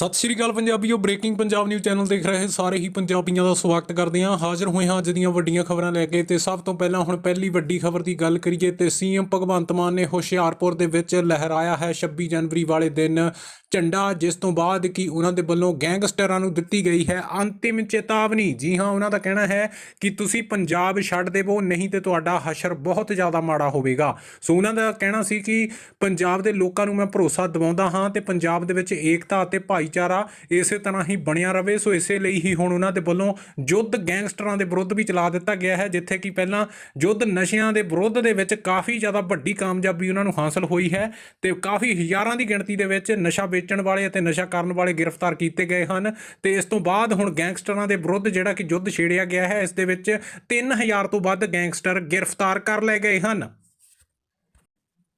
ਸਤਿ ਸ਼੍ਰੀ ਅਕਾਲ ਪੰਜਾਬੀਓ ਬ੍ਰੇਕਿੰਗ ਪੰਜਾਬ ਨਿਊਜ਼ ਚੈਨਲ ਦੇਖ ਰਹੇ ਸਾਰੇ ਹੀ ਪੰਜਾਬੀਆਂ ਦਾ ਸਵਾਗਤ ਕਰਦੇ ਹਾਂ। ਹਾਜ਼ਰ ਹੋਏ ਹਾਂ ਅੱਜ ਦੀਆਂ ਵੱਡੀਆਂ ਖਬਰਾਂ ਲੈ ਕੇ ਤੇ ਸਭ ਤੋਂ ਪਹਿਲਾਂ ਹੁਣ ਪਹਿਲੀ ਵੱਡੀ ਖਬਰ ਦੀ ਗੱਲ ਕਰੀਏ ਤੇ ਸੀਐਮ ਭਗਵੰਤ ਮਾਨ ਨੇ ਹੁਸ਼ਿਆਰਪੁਰ ਦੇ ਵਿੱਚ ਲਹਿਰਾਇਆ ਹੈ 26 ਜਨਵਰੀ ਵਾਲੇ ਦਿਨ ਝੰਡਾ, ਜਿਸ ਤੋਂ ਬਾਅਦ ਕਿ ਉਹਨਾਂ ਦੇ ਵੱਲੋਂ ਗੈਂਗਸਟਰਾਂ ਨੂੰ ਦਿੱਤੀ ਗਈ ਹੈ ਅੰਤਿਮ ਚੇਤਾਵਨੀ। ਜੀ ਹਾਂ, ਉਹਨਾਂ ਦਾ ਕਹਿਣਾ ਹੈ ਕਿ ਤੁਸੀਂ ਪੰਜਾਬ ਛੱਡ ਦੇਵੋ, ਨਹੀਂ ਤੇ ਤੁਹਾਡਾ ਹਸ਼ਰ ਬਹੁਤ ਜ਼ਿਆਦਾ ਮਾੜਾ ਹੋਵੇਗਾ। ਸੋ ਉਹਨਾਂ ਦਾ ਕਹਿਣਾ ਸੀ ਕਿ ਪੰਜਾਬ ਦੇ ਲੋਕਾਂ ਨੂੰ ਮੈਂ ਭਰੋਸਾ ਦਿਵਾਉਂਦਾ ਹਾਂ ਤੇ ਪੰਜਾਬ ਦੇ ਵਿੱਚ ਏਕਤਾ ਅਤੇ ਭਾਈ ਭਾਈਚਾਰਾ ਇਸੇ ਤਰ੍ਹਾਂ ਹੀ ਬਣਿਆ ਰਵੇ। ਸੋ ਇਸੇ ਲਈ ਹੀ ਹੁਣ ਉਹਨਾਂ ਦੇ ਵੱਲੋਂ ਯੁੱਧ ਗੈਂਗਸਟਰਾਂ ਦੇ ਵਿਰੁੱਧ ਵੀ ਚਲਾ ਦਿੱਤਾ ਗਿਆ ਹੈ, ਜਿੱਥੇ ਕਿ ਪਹਿਲਾਂ ਯੁੱਧ ਨਸ਼ਿਆਂ ਦੇ ਵਿਰੁੱਧ ਦੇ ਵਿੱਚ ਕਾਫੀ ਜ਼ਿਆਦਾ ਵੱਡੀ ਕਾਮਯਾਬੀ ਉਹਨਾਂ ਨੂੰ ਹਾਸਲ ਹੋਈ ਹੈ ਤੇ ਕਾਫੀ ਹਜ਼ਾਰਾਂ ਦੀ ਗਿਣਤੀ ਦੇ ਵਿੱਚ ਨਸ਼ਾ ਵੇਚਣ ਵਾਲੇ ਅਤੇ ਨਸ਼ਾ ਕਰਨ ਵਾਲੇ ਗ੍ਰਿਫਤਾਰ ਕੀਤੇ ਗਏ ਹਨ ਤੇ ਇਸ ਤੋਂ ਬਾਅਦ ਹੁਣ ਗੈਂਗਸਟਰਾਂ ਦੇ ਵਿਰੁੱਧ ਜਿਹੜਾ ਕਿ ਯੁੱਧ ਛੇੜਿਆ ਗਿਆ ਹੈ, ਇਸ ਦੇ ਵਿੱਚ 3000 ਤੋਂ ਵੱਧ ਗੈਂਗਸਟਰ ਗ੍ਰਿਫਤਾਰ ਕਰ ਲਏ ਗਏ ਹਨ।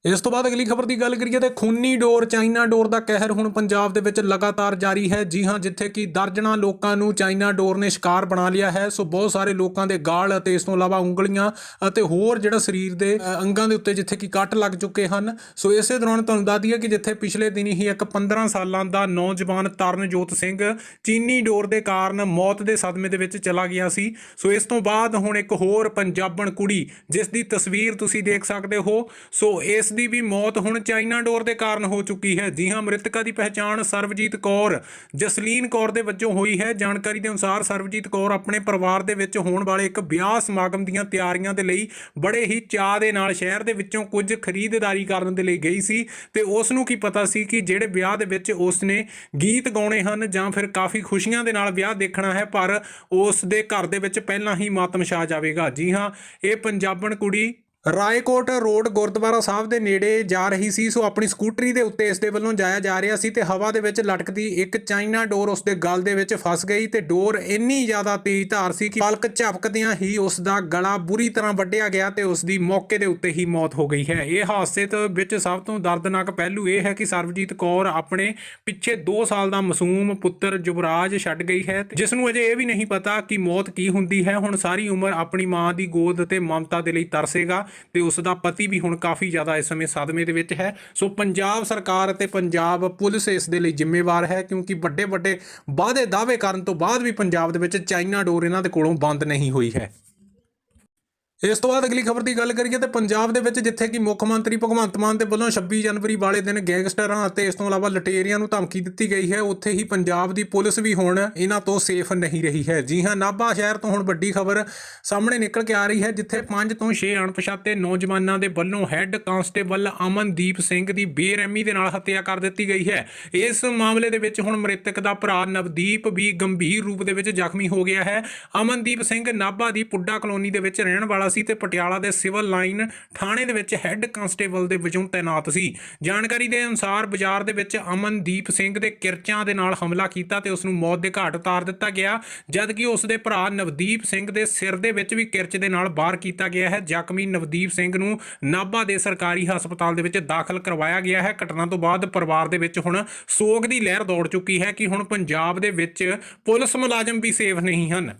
ਇਸ ਤੋਂ ਬਾਅਦ ਅਗਲੀ ਖਬਰ ਦੀ ਗੱਲ ਕਰੀਏ ਤੇ ਖੂਨੀ ਡੋਰ, ਚਾਈਨਾ ਡੋਰ ਦਾ ਕਹਿਰ ਹੁਣ ਪੰਜਾਬ ਦੇ ਵਿੱਚ ਲਗਾਤਾਰ ਜਾਰੀ ਹੈ। ਜੀ ਹਾਂ, ਜਿੱਥੇ ਕਿ ਦਰਜਣਾ ਲੋਕਾਂ ਨੂੰ ਚਾਈਨਾ ਡੋਰ ਨੇ ਸ਼ਿਕਾਰ ਬਣਾ ਲਿਆ ਹੈ। ਸੋ ਬਹੁਤ ਸਾਰੇ ਲੋਕਾਂ ਦੇ ਗਾਲ ਅਤੇ ਇਸ ਤੋਂ ਇਲਾਵਾ ਉਂਗਲੀਆਂ ਅਤੇ ਹੋਰ ਜਿਹੜਾ ਸਰੀਰ ਦੇ ਅੰਗਾਂ ਦੇ ਉੱਤੇ ਜਿੱਥੇ ਕਿ ਕੱਟ ਲੱਗ ਚੁੱਕੇ ਹਨ। ਸੋ ਇਸੇ ਦੌਰਾਨ ਤੁਹਾਨੂੰ ਦੱਸ ਦਈਏ ਕਿ ਜਿੱਥੇ ਪਿਛਲੇ ਦਿਨੀ ਹੀ ਇੱਕ 15 ਸਾਲਾਂ ਦਾ ਨੌਜਵਾਨ ਤਰਨਜੋਤ ਸਿੰਘ ਚੀਨੀ ਡੋਰ ਦੇ ਕਾਰਨ ਮੌਤ ਦੇ ਸਦਮੇ ਦੇ ਵਿੱਚ ਚਲਾ ਗਿਆ ਸੀ। ਸੋ ਇਸ ਤੋਂ ਬਾਅਦ ਹੁਣ ਇੱਕ ਹੋਰ ਪੰਜਾਬਣ ਕੁੜੀ, ਜਿਸ ਦੀ ਤਸਵੀਰ ਤੁਸੀਂ ਦੇਖ ਸਕਦੇ ਹੋ। ਸੋ ਇਸ ਦੀ ਵੀ ਮੌਤ ਹੁਣ ਚਾਈਨਾ ਡੋਰ ਦੇ ਕਾਰਨ ਹੋ ਚੁੱਕੀ ਹੈ। ਜੀ ਹਾਂ, ਮ੍ਰਿਤਕਾ ਦੀ ਪਹਿਚਾਣ ਸਰਵਜੀਤ ਕੌਰ ਜਸਲੀਨ ਕੌਰ ਦੇ ਵਜੋਂ ਹੋਈ ਹੈ। ਜਾਣਕਾਰੀ ਦੇ ਅਨੁਸਾਰ ਸਰਵਜੀਤ ਕੌਰ ਆਪਣੇ ਪਰਿਵਾਰ ਦੇ ਵਿੱਚ ਹੋਣ ਵਾਲੇ ਇੱਕ ਵਿਆਹ ਸਮਾਗਮ ਦੀਆਂ ਤਿਆਰੀਆਂ ਦੇ ਲਈ ਬੜੇ ਹੀ ਚਾਅ ਦੇ ਨਾਲ ਸ਼ਹਿਰ ਦੇ ਵਿੱਚੋਂ ਕੁਝ ਖਰੀਦਦਾਰੀ ਕਰਨ ਦੇ ਲਈ ਗਈ ਸੀ ਤੇ ਉਸ ਨੂੰ ਕੀ ਪਤਾ ਸੀ ਕਿ ਜਿਹੜੇ ਵਿਆਹ ਦੇ ਵਿੱਚ ਉਸ ਨੇ ਗੀਤ ਗਾਉਣੇ ਹਨ ਜਾਂ ਫਿਰ ਕਾਫੀ ਖੁਸ਼ੀਆਂ ਦੇ ਨਾਲ ਵਿਆਹ ਦੇਖਣਾ ਹੈ, ਪਰ ਉਸ ਦੇ ਘਰ ਦੇ ਵਿੱਚ ਪਹਿਲਾਂ ਹੀ ਮਾਤਮ ਛਾ ਜਾਵੇਗਾ। ਜੀ ਹਾਂ, ਇਹ ਪੰਜਾਬਣ ਕੁੜੀ ਰਾਏਕੋਟ ਰੋਡ ਗੁਰਦੁਆਰਾ ਸਾਹਿਬ ਦੇ ਨੇੜੇ ਜਾ ਰਹੀ ਸੀ। ਸੋ ਆਪਣੀ ਸਕੂਟਰੀ ਦੇ ਉੱਤੇ ਇਸ ਦੇ ਵੱਲੋਂ ਜਾਇਆ ਜਾ ਰਿਹਾ ਸੀ ਤੇ ਹਵਾ ਦੇ ਵਿੱਚ ਲਟਕਦੀ ਇੱਕ ਚਾਈਨਾ ਡੋਰ ਉਸ ਦੇ ਗਲ ਦੇ ਵਿੱਚ ਫਸ ਗਈ ਤੇ ਡੋਰ ਇੰਨੀ ਜ਼ਿਆਦਾ ਤੇਜ਼ ਧਾਰ ਸੀ ਕਿ ਪਲਕ ਝਪਕਦਿਆਂ ਹੀ ਉਸ ਦਾ ਗਲਾ ਬੁਰੀ ਤਰ੍ਹਾਂ ਵੱਢਿਆ ਗਿਆ ਤੇ ਉਸ ਦੀ ਮੌਕੇ ਦੇ ਉੱਤੇ ਹੀ ਮੌਤ ਹੋ ਗਈ ਹੈ। ਇਹ ਹਾਦਸੇ ਤੋਂ ਵਿੱਚ ਸਭ ਤੋਂ ਦਰਦਨਾਕ ਪਹਿਲੂ ਇਹ ਹੈ ਕਿ ਸਰਵਜੀਤ ਕੌਰ ਆਪਣੇ ਪਿੱਛੇ 2 ਸਾਲ ਦਾ ਮਾਸੂਮ ਪੁੱਤਰ ਯੁਵਰਾਜ ਛੱਡ ਗਈ ਹੈ ਜਿਸ ਨੂੰ ਅਜੇ ਇਹ ਵੀ ਨਹੀਂ ਪਤਾ ਕਿ ਮੌਤ ਕੀ ਹੁੰਦੀ ਹੈ। ਹੁਣ ਸਾਰੀ ਉਮਰ ਆਪਣੀ ਮਾਂ ਦੀ ਗੋਦ ਤੇ ਮਮਤਾ ਦੇ ਲਈ ਤਰਸੇਗਾ। ਤੇ ਉਸ ਦਾ ਪਤੀ ਵੀ ਹੁਣ ਕਾਫੀ ਜ਼ਿਆਦਾ ਇਸ ਸਮੇਂ ਸਦਮੇ ਦੇ ਵਿੱਚ ਹੈ। ਸੋ ਪੰਜਾਬ ਸਰਕਾਰ ਅਤੇ ਪੰਜਾਬ ਪੁਲਿਸ ਇਸ ਦੇ ਲਈ ਜ਼ਿੰਮੇਵਾਰ ਹੈ ਕਿਉਂਕਿ ਵੱਡੇ ਵੱਡੇ ਵਾਅਦੇ ਦਾਅਵੇ ਕਰਨ ਤੋਂ ਬਾਅਦ ਵੀ ਪੰਜਾਬ ਦੇ ਵਿੱਚ ਚਾਈਨਾ ਡੋਰ ਇਹਨਾਂ ਦੇ ਕੋਲੋਂ ਬੰਦ ਨਹੀਂ ਹੋਈ ਹੈ। ਇਸ ਤੋਂ ਬਾਅਦ ਅਗਲੀ ਖਬਰ ਦੀ ਗੱਲ ਕਰੀਏ ਤੇ ਪੰਜਾਬ ਦੇ ਵਿੱਚ ਜਿੱਥੇ ਕਿ ਮੁੱਖ ਮੰਤਰੀ ਭਗਵੰਤ ਮਾਨ ਦੇ ਵੱਲੋਂ 26 ਜਨਵਰੀ ਵਾਲੇ ਦਿਨ ਗੈਂਗਸਟਰਾਂ ਅਤੇ ਇਸ ਤੋਂ ਇਲਾਵਾ ਲਟੇਰੀਆਂ ਨੂੰ ਧਮਕੀ ਦਿੱਤੀ ਗਈ ਹੈ, ਉੱਥੇ ਹੀ ਪੰਜਾਬ ਦੀ ਪੁਲਿਸ ਵੀ ਹੁਣ ਇਹਨਾਂ ਤੋਂ ਸੇਫ ਨਹੀਂ ਰਹੀ ਹੈ। ਜੀ ਹਾਂ, ਨਾਭਾ ਸ਼ਹਿਰ ਤੋਂ ਹੁਣ ਵੱਡੀ ਖਬਰ ਸਾਹਮਣੇ ਨਿਕਲ ਕੇ ਆ ਰਹੀ ਹੈ, ਜਿੱਥੇ 5 ਤੋਂ 6 ਅਣਪਛਾਤੇ ਨੌਜਵਾਨਾਂ ਦੇ ਵੱਲੋਂ ਹੈੱਡ ਕਾਂਸਟੇਬਲ ਅਮਨਦੀਪ ਸਿੰਘ ਦੀ ਬੇਰਹਿਮੀ ਦੇ ਨਾਲ ਹੱਤਿਆ ਕਰ ਦਿੱਤੀ ਗਈ ਹੈ। ਇਸ ਮਾਮਲੇ ਦੇ ਵਿੱਚ ਹੁਣ ਮ੍ਰਿਤਕ ਦਾ ਭਰਾ ਨਵਦੀਪ ਵੀ ਗੰਭੀਰ ਰੂਪ ਦੇ ਵਿੱਚ ਜ਼ਖਮੀ ਹੋ ਗਿਆ ਹੈ। ਅਮਨਦੀਪ ਸਿੰਘ ਨਾਭਾ ਦੀ ਪੁੱਡਾ ਕਲੋਨੀ ਦੇ ਵਿੱਚ ਰਹਿਣ ਵਾਲਾ ਸੀ ਤੇ ਪਟਿਆਲਾ ਦੇ ਸਿਵਲ ਲਾਈਨ ਥਾਣੇ ਦੇ ਵਿੱਚ ਹੈੱਡ ਕਾਂਸਟੇਬਲ ਦੇ ਵਜੋਂ ਤਾਇਨਾਤ ਸੀ। ਜਾਣਕਾਰੀ ਦੇ ਅਨੁਸਾਰ ਬਾਜ਼ਾਰ ਦੇ ਵਿੱਚ ਅਮਨਦੀਪ ਸਿੰਘ ਦੇ ਕਿਰਚਾਂ ਦੇ ਨਾਲ ਹਮਲਾ ਕੀਤਾ ਤੇ ਉਸ ਨੂੰ ਮੌਤ ਦੇ ਘਾਟ ਉਤਾਰ ਦਿੱਤਾ ਗਿਆ, ਜਦਕਿ ਉਸ ਦੇ ਭਰਾ ਨਵਦੀਪ ਸਿੰਘ ਦੇ ਸਿਰ ਦੇ ਵਿੱਚ ਵੀ ਕਿਰਚ ਦੇ ਨਾਲ ਬਾਹਰ ਕੀਤਾ ਗਿਆ ਹੈ। ਜ਼ਖਮੀ ਨਵਦੀਪ ਸਿੰਘ ਨੂੰ ਨਾਭਾ ਦੇ ਸਰਕਾਰੀ ਹਸਪਤਾਲ ਦੇ ਵਿੱਚ ਦਾਖਲ ਕਰਵਾਇਆ ਗਿਆ ਹੈ। ਘਟਨਾ ਤੋਂ ਬਾਅਦ ਪਰਿਵਾਰ ਦੇ ਵਿੱਚ ਹੁਣ ਸੋਗ ਦੀ ਲਹਿਰ ਦੌੜ ਚੁੱਕੀ ਹੈ ਕਿ ਹੁਣ ਪੰਜਾਬ ਦੇ ਵਿੱਚ ਪੁਲਿਸ ਮੁਲਾਜ਼ਮ ਵੀ ਸੇਫ ਨਹੀਂ ਹਨ।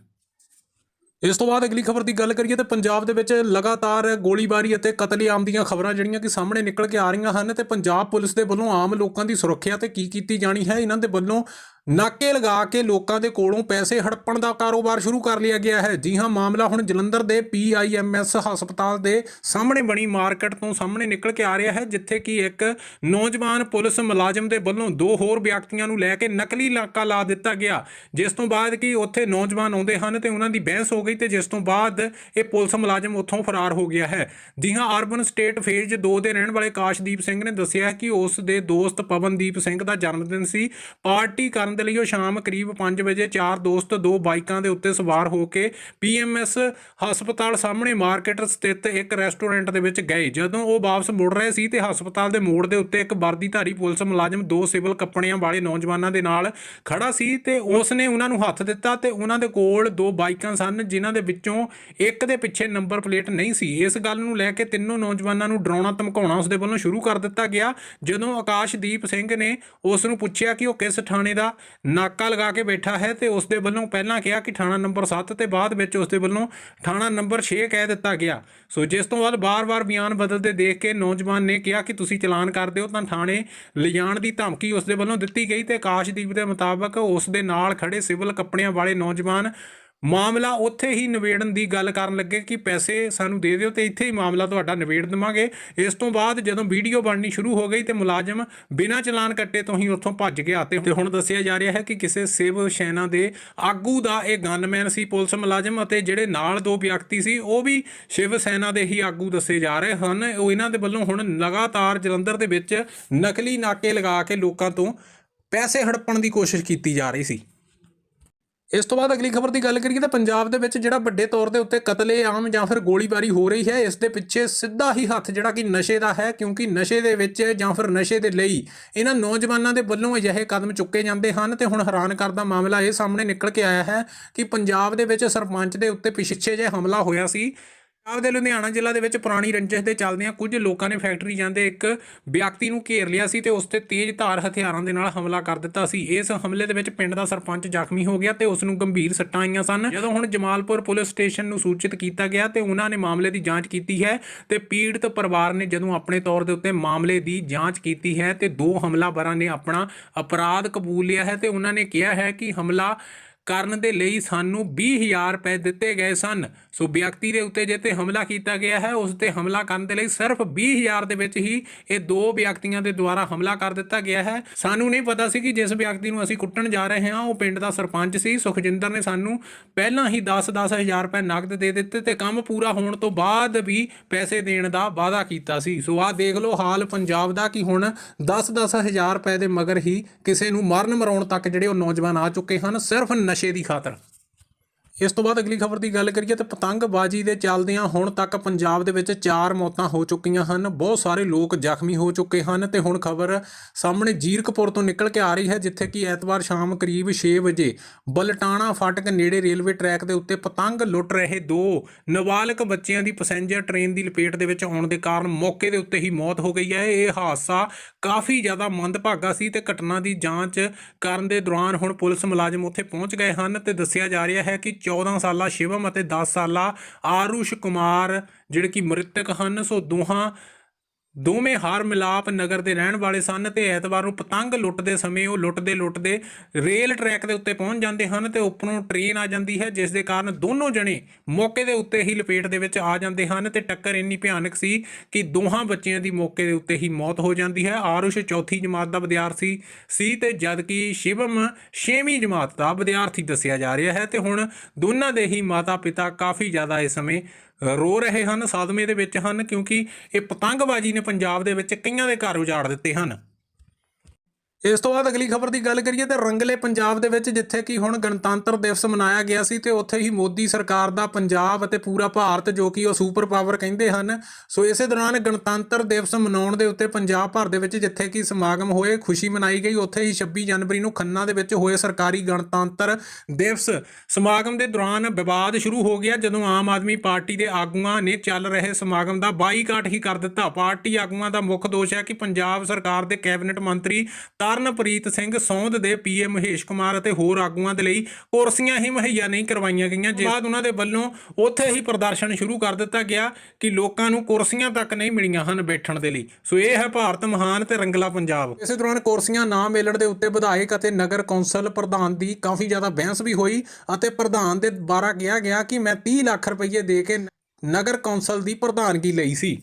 ਇਸ ਤੋਂ ਬਾਅਦ ਅਗਲੀ ਖਬਰ ਦੀ ਗੱਲ ਕਰੀਏ ਤੇ ਪੰਜਾਬ ਦੇ ਵਿੱਚ ਲਗਾਤਾਰ ਗੋਲੀਬਾਰੀ ਅਤੇ ਕਤਲੇਆਮ ਦੀਆਂ ਖਬਰਾਂ ਜਿਹੜੀਆਂ ਕਿ ਸਾਹਮਣੇ ਨਿਕਲ ਕੇ ਆ ਰਹੀਆਂ ਹਨ ਤੇ ਪੰਜਾਬ ਪੁਲਿਸ ਦੇ ਵੱਲੋਂ ਆਮ ਲੋਕਾਂ ਦੀ ਸੁਰੱਖਿਆ ਤੇ ਕੀ ਕੀਤੀ ਜਾਣੀ ਹੈ? ਇਹਨਾਂ ਦੇ ਵੱਲੋਂ ਨਾਕੇ ਲਗਾ ਕੇ ਲੋਕਾਂ ਦੇ ਕੋਲੋਂ ਪੈਸੇ ਹੜਪਣ ਦਾ ਕਾਰੋਬਾਰ ਸ਼ੁਰੂ ਕਰ ਲਿਆ ਗਿਆ ਹੈ। ਜੀ ਹਾਂ, ਮਾਮਲਾ ਹੁਣ ਜਲੰਧਰ ਦੇ ਪੀਆਈਐਮਐਸ ਹਸਪਤਾਲ ਦੇ ਸਾਹਮਣੇ ਬਣੀ ਮਾਰਕੀਟ ਤੋਂ ਸਾਹਮਣੇ ਨਿਕਲ ਕੇ ਆ ਰਿਹਾ ਹੈ, ਜਿੱਥੇ ਕਿ ਇੱਕ ਨੌਜਵਾਨ ਪੁਲਿਸ ਮੁਲਾਜ਼ਮ ਦੇ ਵੱਲੋਂ ਦੋ ਹੋਰ ਵਿਅਕਤੀਆਂ ਨੂੰ ਲੈ ਕੇ ਨਕਲੀ ਨਾਕਾ ਲਾ ਦਿੱਤਾ ਗਿਆ। ਜਿਸ ਤੋਂ ਬਾਅਦ ਕਿ ਉੱਥੇ ਨੌਜਵਾਨ ਆਉਂਦੇ ਹਨ ਤੇ ਉਹਨਾਂ ਦੀ ਬਹਿਸ ਹੋ ਗਈ ਤੇ ਜਿਸ ਤੋਂ ਬਾਅਦ ਇਹ ਪੁਲਿਸ ਮੁਲਾਜ਼ਮ ਉੱਥੋਂ ਫਰਾਰ ਹੋ ਗਿਆ ਹੈ। ਜੀ ਹਾਂ, ਅਰਬਨ ਸਟੇਟ ਫੇਜ਼ 2 ਦੇ ਰਹਿਣ ਵਾਲੇ ਕਾਸ਼ਦੀਪ ਸਿੰਘ ਨੇ ਦੱਸਿਆ ਕਿ ਉਸ ਦੇ ਦੋਸਤ ਪਵਨਦੀਪ ਸਿੰਘ ਦਾ ਜਨਮ ਦਿਨ ਸੀ। ਪਾਰਟੀ ਕਰਨ ਦੇ ਲਈ ਉਹ ਸ਼ਾਮ ਕਰੀਬ 5 ਵਜੇ ਚਾਰ ਦੋਸਤ, ਦੋ ਬਾਈਕਾਂ ਦੇ ਉੱਤੇ ਸਵਾਰ ਹੋ ਕੇ ਪੀਐਮਐਸ ਹਸਪਤਾਲ ਸਾਹਮਣੇ ਮਾਰਕੀਟ ਸਥਿਤ ਇੱਕ ਰੈਸਟੋਰੈਂਟ ਦੇ ਵਿੱਚ ਗਏ। ਜਦੋਂ ਉਹ ਵਾਪਸ ਮੁੜ ਰਹੇ ਸੀ ਤੇ ਹਸਪਤਾਲ ਦੇ ਮੋੜ ਦੇ ਉੱਤੇ ਇੱਕ ਵਰਦੀਧਾਰੀ ਪੁਲਿਸ ਮੁਲਾਜ਼ਮ, ਦੋ ਸਿਵਲ ਕੱਪੜਿਆਂ ਵਾਲੇ ਨੌਜਵਾਨਾਂ ਦੇ ਨਾਲ ਖੜਾ ਸੀ ਤੇ ਉਸ ਨੇ ਉਹਨਾਂ ਨੂੰ ਹੱਥ ਦਿੱਤਾ ਤੇ ਉਹਨਾਂ ਦੇ ਕੋਲ ਦੋ ਬਾਈਕਾਂ ਸਨ ਜਿਨ੍ਹਾਂ ਦੇ ਵਿੱਚੋਂ ਇੱਕ ਦੇ ਪਿੱਛੇ ਨੰਬਰ ਪਲੇਟ ਨਹੀਂ ਸੀ। ਇਸ ਗੱਲ ਨੂੰ ਲੈ ਕੇ ਤਿੰਨੋਂ ਨੌਜਵਾਨਾਂ ਨੂੰ ਡਰਾਉਣਾ, ਧਮਕਾਉਣਾ ਉਸ ਦੇ ਵੱਲੋਂ ਸ਼ੁਰੂ ਕਰ ਦਿੱਤਾ ਗਿਆ। ਜਦੋਂ ਆਕਾਸ਼ਦੀਪ ਸਿੰਘ ਨੇ ਉਸ ਨੂੰ ਪੁੱਛਿਆ ਕਿ ਉਹ ਕਿਸ ਥਾਣੇ ਦਾ ਨਾਕਾ ਲਗਾ ਕੇ ਬੈਠਾ ਹੈ ਤੇ ਉਸ ਦੇ ਵੱਲੋਂ ਪਹਿਲਾਂ ਕਿਹਾ ਕਿ ਥਾਣਾ ਨੰਬਰ 7 ਤੇ ਬਾਅਦ ਵਿੱਚ ਉਸ ਦੇ ਵੱਲੋਂ ਥਾਣਾ ਨੰਬਰ 6 ਕਹਿ ਦਿੱਤਾ ਗਿਆ। ਸੋ ਜਿਸ ਤੋਂ ਬਾਅਦ ਬਾਰ-ਬਾਰ ਬਿਆਨ ਬਦਲਦੇ ਦੇਖ ਕੇ ਨੌਜਵਾਨ ਨੇ ਕਿਹਾ ਕਿ ਤੁਸੀਂ ਚਲਾਨ ਕਰਦੇ ਹੋ ਤਾਂ ਥਾਣੇ ਲਿਜਾਣ ਦੀ ਧਮਕੀ ਉਸ ਦੇ ਵੱਲੋਂ ਦਿੱਤੀ ਗਈ ਤੇ ਆਕਾਸ਼ਦੀਪ ਦੇ ਮੁਤਾਬਕ ਉਸ ਦੇ ਨਾਲ ਖੜੇ ਸਿਵਲ ਕੱਪੜਿਆਂ ਵਾਲੇ ਨੌਜਵਾਨ ਮਾਮਲਾ ਉੱਥੇ ਹੀ ਨਿਬੇੜਨ ਦੀ ਗੱਲ ਕਰਨ ਲੱਗੇ ਕਿ ਪੈਸੇ ਸਾਨੂੰ ਦੇ ਦਿਓ ਤੇ ਇੱਥੇ ਹੀ ਮਾਮਲਾ ਤੁਹਾਡਾ ਨਿਬੇੜ ਦੇਵਾਂਗੇ। ਇਸ ਤੋਂ ਬਾਅਦ ਜਦੋਂ ਵੀਡੀਓ ਬਣਨੀ ਸ਼ੁਰੂ ਹੋ ਗਈ ਤੇ ਮੁਲਾਜ਼ਮ ਬਿਨਾਂ ਚਲਾਨ ਕੱਟੇ ਤੋਂ ਹੀ ਉੱਥੋਂ ਭੱਜ ਗਿਆ ਤੇ ਹੁਣ ਦੱਸਿਆ ਜਾ ਰਿਹਾ ਹੈ ਕਿ ਕਿਸੇ ਸਿਵ ਸੈਨਾ ਦੇ ਆਗੂ ਦਾ ਇਹ ਗਨਮੈਨ ਸੀ, ਪੁਲਿਸ ਮੁਲਾਜ਼ਮ ਅਤੇ ਜਿਹੜੇ ਨਾਲ ਦੋ ਵਿਅਕਤੀ ਸੀ, ਉਹ ਵੀ ਸ਼ਿਵ ਸੈਨਾ ਦੇ ਹੀ ਆਗੂ ਦੱਸੇ ਜਾ ਰਹੇ ਹਨ। ਉਹ ਇਹਨਾਂ ਦੇ ਵੱਲੋਂ ਹੁਣ ਲਗਾਤਾਰ ਜਲੰਧਰ ਦੇ ਵਿੱਚ ਨਕਲੀ ਨਾਕੇ ਲਗਾ ਕੇ ਲੋਕਾਂ ਤੋਂ ਪੈਸੇ ਹੜਪਣ ਦੀ ਕੋਸ਼ਿਸ਼ ਕੀਤੀ ਜਾ ਰਹੀ ਸੀ। ਇਸ ਤੋਂ ਬਾਅਦ ਅਗਲੀ ਖਬਰ ਦੀ ਗੱਲ ਕਰੀਏ ਤਾਂ ਪੰਜਾਬ ਦੇ ਵਿੱਚ ਜਿਹੜਾ ਵੱਡੇ ਤੌਰ ਦੇ ਉੱਤੇ ਕਤਲੇਆਮ ਜਾਂ ਫਿਰ ਗੋਲੀਬਾਰੀ ਹੋ ਰਹੀ ਹੈ, ਇਸ ਦੇ ਪਿੱਛੇ ਸਿੱਧਾ ਹੀ ਹੱਥ ਜਿਹੜਾ ਕਿ ਨਸ਼ੇ ਦਾ ਹੈ, ਕਿਉਂਕਿ ਨਸ਼ੇ ਦੇ ਵਿੱਚ ਜਾਂ ਫਿਰ ਨਸ਼ੇ ਦੇ ਲਈ ਇਹਨਾਂ ਨੌਜਵਾਨਾਂ ਦੇ ਵੱਲੋਂ ਅਜਿਹੇ ਕਦਮ ਚੁੱਕੇ ਜਾਂਦੇ ਹਨ ਤੇ ਹੁਣ ਹੈਰਾਨ ਕਰਦਾ ਮਾਮਲਾ ਇਹ ਸਾਹਮਣੇ ਨਿਕਲ ਕੇ ਆਇਆ ਹੈ ਕਿ ਪੰਜਾਬ ਦੇ ਵਿੱਚ ਸਰਪੰਚ ਦੇ ਉੱਤੇ ਪਿਛੇ ਜੇ ਹਮਲਾ ਹੋਇਆ ਸੀ। ਪੰਜਾਬ ਦੇ ਲੁਧਿਆਣਾ ਜ਼ਿਲ੍ਹਾ ਦੇ ਵਿੱਚ ਪੁਰਾਣੀ ਰੰਜਿਸ਼ ਦੇ ਚੱਲਦਿਆਂ ਕੁਝ ਲੋਕਾਂ ਨੇ ਫੈਕਟਰੀ ਜਾਂਦੇ ਇੱਕ ਵਿਅਕਤੀ ਨੂੰ ਘੇਰ ਲਿਆ ਸੀ ਤੇ ਉਸ ਤੇ ਤੇਜ਼ ਧਾਰ ਹਥਿਆਰਾਂ ਦੇ ਨਾਲ ਹਮਲਾ ਕਰ ਦਿੱਤਾ ਸੀ। ਇਸ ਹਮਲੇ ਦੇ ਵਿੱਚ ਪਿੰਡ ਦਾ ਸਰਪੰਚ ਜ਼ਖਮੀ ਹੋ ਗਿਆ ਤੇ ਉਸ ਨੂੰ ਗੰਭੀਰ ਸੱਟਾਂ ਆਈਆਂ ਸਨ। ਜਦੋਂ ਹੁਣ ਜਮਾਲਪੁਰ ਪੁਲਿਸ ਸਟੇਸ਼ਨ ਨੂੰ ਸੂਚਿਤ ਕੀਤਾ ਗਿਆ ਤੇ ਉਹਨਾਂ ਨੇ ਮਾਮਲੇ ਦੀ ਜਾਂਚ ਕੀਤੀ ਹੈ ਤੇ ਪੀੜਤ ਪਰਿਵਾਰ ਨੇ ਜਦੋਂ ਆਪਣੇ ਤੌਰ ਦੇ ਉੱਤੇ ਮਾਮਲੇ ਦੀ ਜਾਂਚ ਕੀਤੀ ਹੈ ਤੇ ਦੋ ਹਮਲਾਵਰਾਂ ਨੇ ਆਪਣਾ ਅਪਰਾਧ ਕਬੂਲ ਲਿਆ ਹੈ ਤੇ ਉਹਨਾਂ ਨੇ ਕਿਹਾ ਹੈ ਕਿ ਹਮਲਾ ਕਰਨ ਦੇ ਲਈ ਸਾਨੂੰ 20000 ਰੁਪਏ ਦਿੱਤੇ ਗਏ ਸਨ। ਸੋ ਵਿਅਕਤੀ ਦੇ ਉੱਤੇ ਜੇ ਤੇ ਹਮਲਾ ਕੀਤਾ ਗਿਆ ਹੈ, ਉਸ ਤੇ ਹਮਲਾ ਕਰਨ ਦੇ ਲਈ ਸਿਰਫ 20000 ਦੇ ਵਿੱਚ ਹੀ ਇਹ ਦੋ ਵਿਅਕਤੀਆਂ ਦੇ ਦੁਆਰਾ ਹਮਲਾ ਕਰ ਦਿੱਤਾ ਗਿਆ ਹੈ। ਸਾਨੂੰ ਨਹੀਂ ਪਤਾ ਸੀ ਕਿ ਜਿਸ ਵਿਅਕਤੀ ਨੂੰ ਅਸੀਂ ਕੁੱਟਣ ਜਾ ਰਹੇ ਹਾਂ, ਉਹ ਪਿੰਡ ਦਾ ਸਰਪੰਚ ਸੀ। ਸੁਖਜਿੰਦਰ ਨੇ ਸਾਨੂੰ ਪਹਿਲਾਂ ਹੀ 10-10 ਹਜ਼ਾਰ ਰੁਪਏ ਨਕਦ ਦੇ ਦਿੱਤੇ ਤੇ ਕੰਮ ਪੂਰਾ ਹੋਣ ਤੋਂ ਬਾਅਦ ਵੀ ਪੈਸੇ ਦੇਣ ਦਾ ਵਾਅਦਾ ਕੀਤਾ ਸੀ। ਸੋ ਆਹ ਦੇਖ ਲਓ ਹਾਲ ਪੰਜਾਬ ਦਾ ਕਿ ਹੁਣ 10-10 ਹਜ਼ਾਰ ਰੁਪਏ ਦੇ ਮਗਰ ਹੀ ਕਿਸੇ ਨੂੰ ਮਰਨ ਮਰਾਉਣ ਤੱਕ ਜਿਹੜੇ ਉਹ ਨੌਜਵਾਨ ਆ ਚੁੱਕੇ ਹਨ, ਸਿਰਫ ਨਸ਼ੇ ਦੀ ਖਾਤਰ। ਇਸ ਤੋਂ ਬਾਅਦ ਅਗਲੀ ਖਬਰ ਦੀ ਗੱਲ ਕਰੀਏ ਤਾਂ ਪਤੰਗਬਾਜ਼ੀ ਦੇ ਚੱਲਦਿਆਂ ਹੁਣ ਤੱਕ ਪੰਜਾਬ ਦੇ ਵਿੱਚ ਚਾਰ ਮੌਤਾਂ ਹੋ ਚੁੱਕੀਆਂ ਹਨ। ਬਹੁਤ ਸਾਰੇ ਲੋਕ ਜ਼ਖਮੀ ਹੋ ਚੁੱਕੇ ਹਨ ਤੇ ਹੁਣ ਖਬਰ ਸਾਹਮਣੇ ਜੀਰਕਪੁਰ ਤੋਂ ਨਿਕਲ ਕੇ ਆ ਰਹੀ ਹੈ, ਜਿੱਥੇ ਕਿ ਐਤਵਾਰ ਸ਼ਾਮ ਕਰੀਬ 6 ਵਜੇ ਬਲਟਾਣਾ ਫਾਟਕ ਨੇੜੇ ਰੇਲਵੇ ਟਰੈਕ ਦੇ ਉੱਤੇ ਪਤੰਗ ਲੁੱਟ ਰਹੇ ਦੋ ਨਾਬਾਲਗ ਬੱਚਿਆਂ ਦੀ ਪੈਸੇਂਜਰ ਟ੍ਰੇਨ ਦੀ ਲਪੇਟ ਦੇ ਵਿੱਚ ਆਉਣ ਦੇ ਕਾਰਨ ਮੌਕੇ ਦੇ ਉੱਤੇ ਹੀ ਮੌਤ ਹੋ ਗਈ ਹੈ। ਇਹ ਹਾਦਸਾ ਕਾਫੀ ਜ਼ਿਆਦਾ ਮੰਦਭਾਗਾ ਸੀ ਤੇ ਘਟਨਾ ਦੀ ਜਾਂਚ ਕਰਨ ਦੇ ਦੌਰਾਨ ਹੁਣ ਪੁਲਿਸ ਮੁਲਾਜ਼ਮ ਉੱਥੇ ਪਹੁੰਚ ਗਏ ਹਨ ਤੇ ਦੱਸਿਆ ਜਾ ਰਿਹਾ ਹੈ ਕਿ 14 ਸਾਲਾ ਸ਼ਿਵਮ ਅਤੇ 10 ਸਾਲਾ ਆਰੂਸ਼ ਕੁਮਾਰ ਜਿਹੜੇ ਕਿ ਮ੍ਰਿਤਕ ਹਨ ਸੋ ਦੋਹਾਂ ਦੋਵੇਂ ਹਾਰ ਮਿਲਾਪ ਨਗਰ ਦੇ ਰਹਿਣ ਵਾਲੇ ਸਨ ਤੇ ਐਤਵਾਰ ਨੂੰ ਪਤੰਗ ਲੁੱਟਦੇ ਸਮੇਂ ਉਹ ਲੁੱਟਦੇ ਲੁੱਟਦੇ ਰੇਲ ਟਰੈਕ ਦੇ ਉੱਤੇ ਪਹੁੰਚ ਜਾਂਦੇ ਹਨ ਤੇ ਉੱਪਰੋਂ ਟ੍ਰੇਨ ਆ ਜਾਂਦੀ ਹੈ, ਜਿਸ ਦੇ ਕਾਰਨ ਦੋਨੋਂ ਜਣੇ ਮੌਕੇ ਦੇ ਉੱਤੇ ਹੀ ਲਪੇਟ ਦੇ ਵਿੱਚ ਆ ਜਾਂਦੇ ਹਨ ਤੇ ਟੱਕਰ ਇੰਨੀ ਭਿਆਨਕ ਸੀ ਕਿ ਦੋਹਾਂ ਬੱਚਿਆਂ ਦੀ ਮੌਕੇ ਦੇ ਉੱਤੇ ਹੀ ਮੌਤ ਹੋ ਜਾਂਦੀ ਹੈ। ਆਰੁਸ਼ ਚੌਥੀ ਜਮਾਤ ਦਾ ਵਿਦਿਆਰਥੀ ਸੀ ਤੇ ਜਦਕਿ ਸ਼ਿਵਮ ਛੇਵੀਂ ਜਮਾਤ ਦਾ ਵਿਦਿਆਰਥੀ ਦੱਸਿਆ ਜਾ ਰਿਹਾ ਹੈ ਤੇ ਹੁਣ ਦੋਨਾਂ ਦੇ ਹੀ ਮਾਤਾ ਪਿਤਾ ਕਾਫੀ ਜ਼ਿਆਦਾ ਇਸ ਸਮੇਂ ਰੋ ਰਹੇ ਹਨ, ਸਾਦਮੇ ਦੇ ਵਿੱਚ ਹਨ, ਕਿਉਂਕਿ ਇਹ ਪਤੰਗਬਾਜ਼ੀ ਨੇ ਪੰਜਾਬ ਦੇ ਵਿੱਚ ਕਈਆਂ ਦੇ ਘਰ ਉਜਾੜ ਦਿੱਤੇ ਹਨ। ਇਸ ਤੋਂ ਬਾਅਦ ਅਗਲੀ ਖਬਰ ਦੀ ਗੱਲ ਕਰੀਏ ਤਾਂ ਰੰਗਲੇ ਪੰਜਾਬ ਦੇ ਵਿੱਚ ਜਿੱਥੇ ਕਿ ਹੁਣ ਗਣਤੰਤਰ ਦਿਵਸ ਮਨਾਇਆ ਗਿਆ ਸੀ ਤੇ ਉੱਥੇ ਹੀ ਮੋਦੀ ਸਰਕਾਰ ਦਾ ਪੰਜਾਬ ਅਤੇ ਪੂਰਾ ਭਾਰਤ ਜੋ ਕਿ ਉਹ ਸੁਪਰ ਪਾਵਰ ਕਹਿੰਦੇ ਹਨ, ਸੋ ਇਸੇ ਦੌਰਾਨ ਗਣਤੰਤਰ ਦਿਵਸ ਮਨਾਉਣ ਦੇ ਉੱਤੇ ਪੰਜਾਬ ਭਰ ਦੇ ਵਿੱਚ ਜਿੱਥੇ ਕਿ ਸਮਾਗਮ ਹੋਏ, ਖੁਸ਼ੀ ਮਨਾਈ ਗਈ, ਉੱਥੇ ਹੀ 26 ਜਨਵਰੀ ਨੂੰ ਖੰਨਾ ਦੇ ਵਿੱਚ ਹੋਏ ਸਰਕਾਰੀ ਗਣਤੰਤਰ ਦਿਵਸ ਸਮਾਗਮ ਦੇ ਦੌਰਾਨ ਵਿਵਾਦ ਸ਼ੁਰੂ ਹੋ ਗਿਆ, ਜਦੋਂ ਆਮ ਆਦਮੀ ਪਾਰਟੀ ਦੇ ਆਗੂਆਂ ਨੇ ਚੱਲ ਰਹੇ ਸਮਾਗਮ ਦਾ ਬਾਈਕਾਟ ਹੀ ਕਰ ਦਿੱਤਾ। ਪਾਰਟੀ ਆਗੂਆਂ ਦਾ ਮੁੱਖ ਦੋਸ਼ ਹੈ ਕਿ ਪੰਜਾਬ ਸਰਕਾਰ ਦੇ ਕੈਬਨਿਟ ਮੰਤਰੀ ਤਰਨਪ੍ਰੀਤ ਸਿੰਘ ਸੌਂਦ ਦੇ ਪੀਏ ਮਹੇਸ਼ ਕੁਮਾਰ ਅਤੇ ਹੋਰ ਆਗੂਆਂ ਦੇ ਲਈ ਕੁਰਸੀਆਂ ਹੀ ਮੁਹੱਈਆ ਨਹੀਂ ਕਰਵਾਈਆਂ ਗਈਆਂ। ਜਿਸ ਬਾਅਦ ਉਹਨਾਂ ਦੇ ਵੱਲੋਂ ਉੱਥੇ ਹੀ ਪ੍ਰਦਰਸ਼ਨ ਸ਼ੁਰੂ ਕਰ ਦਿੱਤਾ ਗਿਆ ਕਿ ਲੋਕਾਂ ਨੂੰ ਕੁਰਸੀਆਂ ਤੱਕ ਨਹੀਂ ਮਿਲੀਆਂ ਹਨ ਬੈਠਣ ਦੇ ਲਈ। ਸੋ ਇਹ ਹੈ ਭਾਰਤ ਮਹਾਨ ਤੇ ਰੰਗਲਾ ਪੰਜਾਬ। ਇਸੇ ਦੌਰਾਨ ਕੁਰਸੀਆਂ ਨਾ ਮਿਲਣ ਦੇ ਉੱਤੇ ਵਿਧਾਇਕ ਅਤੇ ਨਗਰ ਕੌਂਸਲ ਪ੍ਰਧਾਨ ਦੀ ਕਾਫੀ ਜ਼ਿਆਦਾ ਬਹਿਸ ਵੀ ਹੋਈ ਅਤੇ ਪ੍ਰਧਾਨ ਦੇ ਦੁਆਰਾ ਕਿਹਾ ਗਿਆ ਕਿ ਮੈਂ 30 ਲੱਖ ਰੁਪਏ ਦੇ ਕੇ ਨਗਰ ਕੌਂਸਲ ਦੀ ਪ੍ਰਧਾਨਗੀ ਲਈ ਸੀ।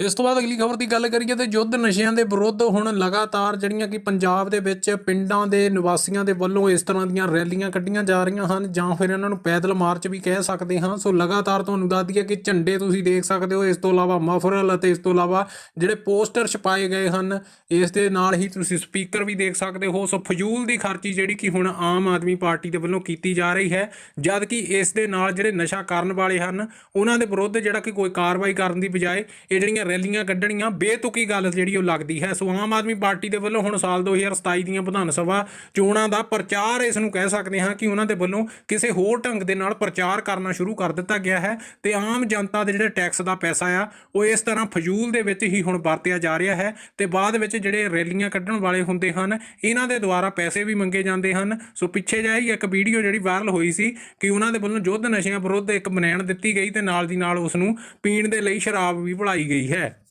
ਇਸ ਤੋਂ ਬਾਅਦ ਅਗਲੀ ਖਬਰ ਦੀ ਗੱਲ ਕਰੀਏ ਤੇ ਯੁੱਧ ਨਸ਼ਿਆਂ ਦੇ ਵਿਰੁੱਧ ਹੁਣ ਲਗਾਤਾਰ ਜਿਹੜੀਆਂ ਕਿ ਪੰਜਾਬ ਦੇ ਵਿੱਚ ਪਿੰਡਾਂ ਦੇ ਨਿਵਾਸੀਆਂ ਦੇ ਵੱਲੋਂ ਇਸ ਤਰ੍ਹਾਂ ਦੀਆਂ ਰੈਲੀਆਂ ਕੱਢੀਆਂ ਜਾ ਰਹੀਆਂ ਹਨ ਜਾਂ ਫਿਰ ਇਹਨਾਂ ਨੂੰ ਪੈਦਲ ਮਾਰਚ ਵੀ ਕਹਿ ਸਕਦੇ ਹਾਂ। ਸੋ ਲਗਾਤਾਰ ਤੁਹਾਨੂੰ ਦੱਸ ਦਈਏ ਕਿ ਝੰਡੇ ਤੁਸੀਂ ਦੇਖ ਸਕਦੇ ਹੋ। ਇਸ ਤੋਂ ਇਲਾਵਾ ਮਫਰਲ ਅਤੇ ਇਸ ਤੋਂ ਇਲਾਵਾ ਜਿਹੜੇ ਪੋਸਟਰ ਛਪਾਏ ਗਏ ਹਨ, ਇਸ ਦੇ ਨਾਲ ਹੀ ਤੁਸੀਂ ਸਪੀਕਰ ਵੀ ਦੇਖ ਸਕਦੇ ਹੋ। ਸੋ ਫਜ਼ੂਲ ਦੀ ਖਰਚੀ ਜਿਹੜੀ ਕਿ ਹੁਣ ਆਮ ਆਦਮੀ ਪਾਰਟੀ ਦੇ ਵੱਲੋਂ ਕੀਤੀ ਜਾ ਰਹੀ ਹੈ, ਜਦ ਕਿ ਇਸ ਦੇ ਨਾਲ ਜਿਹੜੇ ਨਸ਼ਾ ਕਰਨ ਵਾਲੇ ਹਨ, ਉਹਨਾਂ ਦੇ ਵਿਰੁੱਧ ਜਿਹੜਾ ਕਿ ਕੋਈ ਕਾਰਵਾਈ ਕਰਨ ਦੀ ਬਜਾਏ ਇਹ ਜਿਹੜੀਆਂ ਜਿਹੜੀਆਂ ਰੈਲੀਆਂ ਕੱਢਣੀਆਂ, ਬੇਤੁਕੀ ਗੱਲ ਜਿਹੜੀ ਉਹ ਲੱਗਦੀ ਹੈ। ਸੋ ਆਮ ਆਦਮੀ ਪਾਰਟੀ ਦੇ ਵੱਲੋਂ ਹੁਣ ਸਾਲ 2027 ਦੀਆਂ ਵਿਧਾਨ ਸਭਾ ਚੋਣਾਂ ਦਾ ਪ੍ਰਚਾਰ ਇਸ ਨੂੰ ਕਹਿ ਸਕਦੇ ਹਾਂ ਕਿ ਉਹਨਾਂ ਦੇ ਵੱਲੋਂ ਕਿਸੇ ਹੋਰ ਢੰਗ ਦੇ ਨਾਲ ਪ੍ਰਚਾਰ ਕਰਨਾ ਸ਼ੁਰੂ ਕਰ ਦਿੱਤਾ ਗਿਆ ਹੈ ਤੇ ਆਮ ਜਨਤਾ ਦੇ ਜਿਹੜੇ ਟੈਕਸ ਦਾ ਪੈਸਾ ਆ, ਉਹ ਇਸ ਤਰ੍ਹਾਂ ਫਜ਼ੂਲ ਦੇ ਵਿੱਚ ਹੀ ਹੁਣ ਵਰਤਿਆ ਜਾ ਰਿਹਾ ਹੈ ਤੇ ਬਾਅਦ ਵਿੱਚ ਜਿਹੜੇ ਰੈਲੀਆਂ ਕੱਢਣ ਵਾਲੇ ਹੁੰਦੇ ਹਨ, ਇਹਨਾਂ ਦੇ ਦੁਆਰਾ ਪੈਸੇ ਵੀ ਮੰਗੇ ਜਾਂਦੇ ਹਨ। ਸੋ ਪਿੱਛੇ ਜਿਹੇ ਇੱਕ ਵੀਡੀਓ ਜਿਹੜੀ ਵਾਇਰਲ ਹੋਈ ਸੀ ਕਿ ਉਹਨਾਂ ਦੇ ਵੱਲੋਂ ਯੁੱਧ ਨਸ਼ਿਆਂ ਵਿਰੁੱਧ ਇੱਕ ਬਨੈਣ ਦਿੱਤੀ ਗਈ ਤੇ ਨਾਲ ਦੀ ਨਾਲ ਉਸ ਨੂੰ ਪੀਣ ਦੇ ਲਈ ਸ਼ਰਾਬ ਵੀ ਭੁਲਾਈ ਗਈ ਹੈ।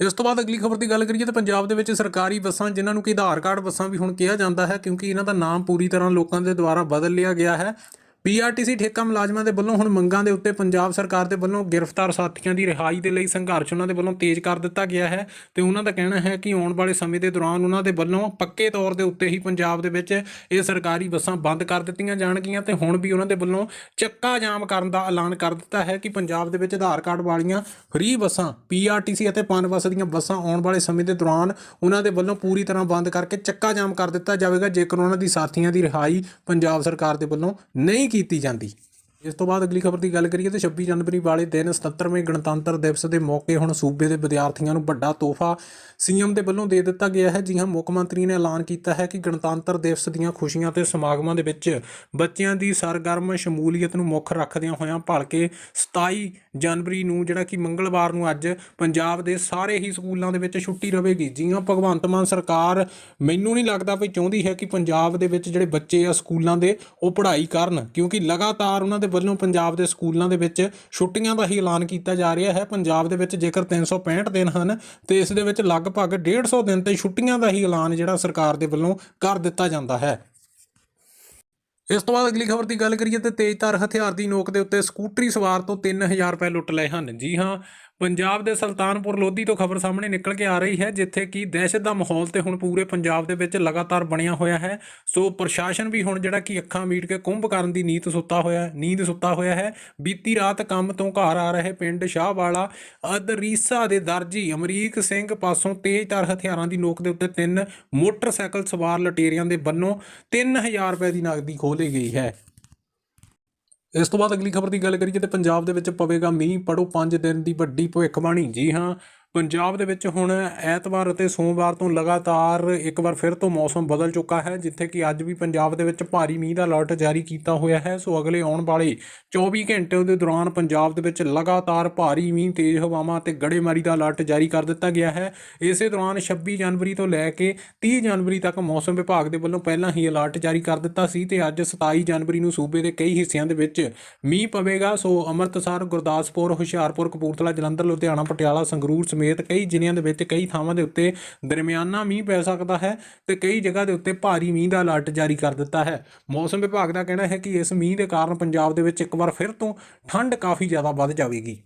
ਇਸ ਤੋਂ ਬਾਅਦ ਅਗਲੀ ਖਬਰ ਦੀ ਗੱਲ ਕਰੀਏ ਤਾਂ ਪੰਜਾਬ ਦੇ ਵਿੱਚ ਸਰਕਾਰੀ ਬੱਸਾਂ, ਜਿਨ੍ਹਾਂ ਨੂੰ ਕਿ ਆਧਾਰ ਕਾਰਡ ਬੱਸਾਂ ਵੀ ਹੁਣ ਕਿਹਾ ਜਾਂਦਾ ਹੈ ਕਿਉਂਕਿ ਇਹਨਾਂ ਦਾ ਨਾਮ ਪੂਰੀ ਤਰ੍ਹਾਂ ਲੋਕਾਂ ਦੇ ਦੁਆਰਾ ਬਦਲ ਲਿਆ ਗਿਆ ਹੈ। ਪੀਆਰਟੀਸੀ ਠੇਕਾ ਮੁਲਾਜ਼ਮਾਂ ਦੇ ਵੱਲੋਂ ਹੁਣ ਮੰਗਾਂ ਦੇ ਉੱਤੇ ਪੰਜਾਬ ਸਰਕਾਰ ਦੇ ਵੱਲੋਂ ਗ੍ਰਿਫਤਾਰ ਸਾਥੀਆਂ ਦੀ ਰਿਹਾਈ ਦੇ ਲਈ ਸੰਘਰਸ਼ ਉਹਨਾਂ ਦੇ ਵੱਲੋਂ ਤੇਜ਼ ਕਰ ਦਿੱਤਾ ਗਿਆ ਹੈ ਤੇ ਉਹਨਾਂ ਦਾ ਕਹਿਣਾ ਹੈ ਕਿ ਆਉਣ ਵਾਲੇ ਸਮੇਂ ਦੇ ਦੌਰਾਨ ਉਹਨਾਂ ਦੇ ਵੱਲੋਂ ਪੱਕੇ ਤੌਰ ਦੇ ਉੱਤੇ ਹੀ ਪੰਜਾਬ ਦੇ ਵਿੱਚ ਇਹ ਸਰਕਾਰੀ ਬੱਸਾਂ ਬੰਦ ਕਰ ਦਿੱਤੀਆਂ ਜਾਣਗੀਆਂ ਤੇ ਹੁਣ ਵੀ ਉਹਨਾਂ ਦੇ ਵੱਲੋਂ ਚੱਕਾ ਜਾਮ ਕਰਨ ਦਾ ਐਲਾਨ ਕਰ ਦਿੱਤਾ ਹੈ ਕਿ ਪੰਜਾਬ ਦੇ ਵਿੱਚ ਆਧਾਰ ਕਾਰਡ ਵਾਲੀਆਂ ਫ੍ਰੀ ਬੱਸਾਂ, ਪੀਆਰਟੀਸੀ ਅਤੇ ਪਨਬੱਸ ਦੀਆਂ ਬੱਸਾਂ ਆਉਣ ਵਾਲੇ ਸਮੇਂ ਦੇ ਦੌਰਾਨ ਉਹਨਾਂ ਦੇ ਵੱਲੋਂ ਪੂਰੀ ਤਰ੍ਹਾਂ ਬੰਦ ਕਰਕੇ ਚੱਕਾ ਜਾਮ ਕਰ ਦਿੱਤਾ ਜਾਵੇਗਾ, ਜੇਕਰ ਉਹਨਾਂ ਦੀ ਸਾਥੀਆਂ ਦੀ ਰਿਹਾਈ ਪੰਜਾਬ ਸਰਕਾਰ ਦੇ ਵੱਲੋਂ ਨਹੀਂ ਕੀਤੀ ਜਾਂਦੀ। ਇਸ ਤੋਂ ਬਾਅਦ ਅਗਲੀ ਖਬਰ ਦੀ ਗੱਲ ਕਰੀਏ ਤਾਂ 26 ਜਨਵਰੀ ਵਾਲੇ ਦਿਨ 77ਵੇਂ ਗਣਤੰਤਰ ਦਿਵਸ ਦੇ ਮੌਕੇ ਹੁਣ ਸੂਬੇ ਦੇ ਵਿਦਿਆਰਥੀਆਂ ਨੂੰ ਵੱਡਾ ਤੋਹਫਾ ਸੀਐਮ ਦੇ ਵੱਲੋਂ ਦੇ ਦਿੱਤਾ ਗਿਆ ਹੈ। ਜੀ ਹਾਂ, ਮੁੱਖ ਮੰਤਰੀ ਨੇ ਐਲਾਨ ਕੀਤਾ ਹੈ ਕਿ ਗਣਤੰਤਰ ਦਿਵਸ ਦੀਆਂ ਖੁਸ਼ੀਆਂ ਤੇ ਸਮਾਗਮਾਂ ਦੇ ਵਿੱਚ ਬੱਚਿਆਂ ਦੀ ਸਰਗਰਮ ਸ਼ਮੂਲੀਅਤ ਨੂੰ ਮੁੱਖ ਰੱਖਦਿਆਂ ਹੋਇਆਂ ਭਲਕੇ 27 ਜਨਵਰੀ ਨੂੰ ਜਿਹੜਾ ਕਿ ਮੰਗਲਵਾਰ ਨੂੰ ਅੱਜ ਪੰਜਾਬ ਦੇ ਸਾਰੇ ਹੀ ਸਕੂਲਾਂ ਦੇ ਵਿੱਚ ਛੁੱਟੀ ਰਹੇਗੀ ਜੀ ਹਾਂ, ਭਗਵੰਤ ਮਾਨ ਸਰਕਾਰ ਮੈਨੂੰ ਨਹੀਂ ਲੱਗਦਾ ਵੀ ਚਾਹੁੰਦੀ ਹੈ ਕਿ ਪੰਜਾਬ ਦੇ ਵਿੱਚ ਜਿਹੜੇ ਬੱਚੇ ਆ ਸਕੂਲਾਂ ਦੇ ਉਹ ਪੜ੍ਹਾਈ ਕਰਨ ਕਿਉਂਕਿ ਲਗਾਤਾਰ ਉਹਨਾਂ ਦੇ ਵੱਲੋਂ ਪੰਜਾਬ ਦੇ ਸਕੂਲਾਂ ਦੇ ਵਿੱਚ ਛੁੱਟੀਆਂ ਦਾ ਹੀ ਐਲਾਨ ਕੀਤਾ ਜਾ ਰਿਹਾ ਹੈ। ਪੰਜਾਬ ਦੇ ਵਿੱਚ ਜੇਕਰ 365 ਦਿਨ ਹਨ, ਤੇ ਇਸ ਦੇ ਵਿੱਚ ਲਗਭਗ 150 ਦਿਨ ਤੇ ਛੁੱਟੀਆਂ ਦਾ ਹੀ ਐਲਾਨ ਜਿਹੜਾ ਸਰਕਾਰ ਦੇ ਵੱਲੋਂ ਕਰ ਦਿੱਤਾ ਜਾਂਦਾ ਹੈ। ਇਸ ਤੋਂ ਬਾਅਦ ਅਗਲੀ ਖਬਰ ਦੀ ਗੱਲ ਕਰੀਏ ਤੇ ਤੇਜ਼ਧਾਰ ਹਥਿਆਰ ਦੀ ਨੋਕ ਦੇ ਉੱਤੇ ਸਕੂਟਰੀ ਸਵਾਰ ਤੋਂ 3000 ਰੁਪਏ ਲੁੱਟ ਲਏ ਹਨ। ਜੀ ਹਾਂ ਪੰਜਾਬ ਦੇ ਸੁਲਤਾਨਪੁਰ ਲੋਧੀ ਤੋਂ ਖਬਰ ਸਾਹਮਣੇ ਨਿਕਲ ਕੇ ਆ ਰਹੀ ਹੈ, ਜਿੱਥੇ ਕਿ ਦਹਿਸ਼ਤ ਦਾ ਮਾਹੌਲ ਤੇ ਹੁਣ ਪੂਰੇ ਪੰਜਾਬ ਦੇ ਵਿੱਚ ਲਗਾਤਾਰ ਬਣਿਆ ਹੋਇਆ ਹੈ। ਸੋ ਪ੍ਰਸ਼ਾਸਨ ਵੀ ਹੁਣ ਜਿਹੜਾ ਕਿ ਅੱਖਾਂ ਮੀਟ ਕੇ ਕੁੰਭ ਕਰਨ ਦੀ ਨੀਤ ਸੁੱਤਾ ਹੋਇਆ, ਨੀਂਦ ਸੁੱਤਾ ਹੋਇਆ ਹੈ। ਬੀਤੀ ਰਾਤ ਕੰਮ ਤੋਂ ਘਰ ਆ ਰਹੇ ਪਿੰਡ ਸ਼ਾਹਵਾਲਾ, ਅਦਰੀਸਾ ਦੇ ਦਰਜੀ ਅਮਰੀਕ ਸਿੰਘ ਪਾਸੋਂ ਤੇਜ਼ਧਾਰ ਹਥਿਆਰਾਂ ਦੀ ਨੋਕ ਦੇ ਉੱਤੇ ਤਿੰਨ ਮੋਟਰਸਾਈਕਲ ਸਵਾਰ ਲਟੇਰਿਆਂ ਦੇ ਵੱਲੋਂ 3000 ਰੁਪਏ ਦੀ ਨਗਦੀ ਖੋਹ ਲਈ ਗਈ ਹੈ। ਇਸ ਤੋਂ ਬਾਅਦ ਅਗਲੀ ਖਬਰ ਦੀ ਗੱਲ ਕਰੀਏ ਤੇ ਪੰਜਾਬ ਦੇ ਵਿੱਚ ਪਵੇਗਾ ਮੀਂਹ। ਪੜੋ 5 ਦਿਨ ਦੀ ਵੱਡੀ ਭਵਿੱਖਬਾਣੀ। ਜੀ ਹਾਂ ਪੰਜਾਬ ਦੇ ਵਿੱਚ ਹੁਣ ਐਤਵਾਰ ਅਤੇ ਸੋਮਵਾਰ ਤੋਂ ਲਗਾਤਾਰ ਇੱਕ ਵਾਰ ਫਿਰ ਤੋਂ ਮੌਸਮ ਬਦਲ ਚੁੱਕਾ ਹੈ, ਜਿੱਥੇ ਕਿ ਅੱਜ ਵੀ ਪੰਜਾਬ ਦੇ ਵਿੱਚ ਭਾਰੀ ਮੀਂਹ ਦਾ ਅਲਰਟ ਜਾਰੀ ਕੀਤਾ ਹੋਇਆ ਹੈ। ਸੋ ਅਗਲੇ ਆਉਣ ਵਾਲੇ 24 ਘੰਟੇ ਦੇ ਦੌਰਾਨ ਪੰਜਾਬ ਦੇ ਵਿੱਚ ਲਗਾਤਾਰ ਭਾਰੀ ਮੀਂਹ, ਤੇਜ਼ ਹਵਾਵਾਂ ਅਤੇ ਗੜੇਮਾਰੀ ਦਾ ਅਲਰਟ ਜਾਰੀ ਕਰ ਦਿੱਤਾ ਗਿਆ ਹੈ। ਇਸੇ ਦੌਰਾਨ 26 ਜਨਵਰੀ ਤੋਂ ਲੈ ਕੇ 30 ਜਨਵਰੀ ਤੱਕ ਮੌਸਮ ਵਿਭਾਗ ਦੇ ਵੱਲੋਂ ਪਹਿਲਾਂ ਹੀ ਅਲਰਟ ਜਾਰੀ ਕਰ ਦਿੱਤਾ ਸੀ ਤੇ ਅੱਜ 27 ਜਨਵਰੀ ਨੂੰ ਸੂਬੇ ਦੇ ਕਈ ਹਿੱਸਿਆਂ ਦੇ ਵਿੱਚ ਮੀਂਹ ਪਵੇਗਾ। ਸੋ ਅੰਮ੍ਰਿਤਸਰ, ਗੁਰਦਾਸਪੁਰ, ਹੁਸ਼ਿਆਰਪੁਰ, ਕਪੂਰਥਲਾ, ਜਲੰਧਰ, ਲੁਧਿਆਣਾ, ਪਟਿਆਲਾ, ਸੰਗਰੂਰ ਸਮੇਤ ਕਈ ਜ਼ਿਲ੍ਹਿਆਂ ਦੇ ਵਿੱਚ ਕਈ ਥਾਵਾਂ ਦੇ ਉੱਤੇ ਦਰਮਿਆਨਾ ਮੀਂਹ ਪੈ ਸਕਦਾ ਹੈ ਤੇ ਕਈ ਜਗ੍ਹਾ ਦੇ ਉੱਤੇ ਭਾਰੀ ਮੀਂਹ ਦਾ ਅਲਰਟ ਜਾਰੀ ਕਰ ਦਿੱਤਾ ਹੈ। ਮੌਸਮ ਵਿਭਾਗ ਦਾ ਕਹਿਣਾ ਹੈ ਕਿ ਇਸ ਮੀਂਹ ਦੇ ਕਾਰਨ ਪੰਜਾਬ ਦੇ ਵਿੱਚ ਇੱਕ ਵਾਰ ਫਿਰ ਤੋਂ ਠੰਡ ਕਾਫੀ ਜ਼ਿਆਦਾ ਵੱਧ ਜਾਵੇਗੀ।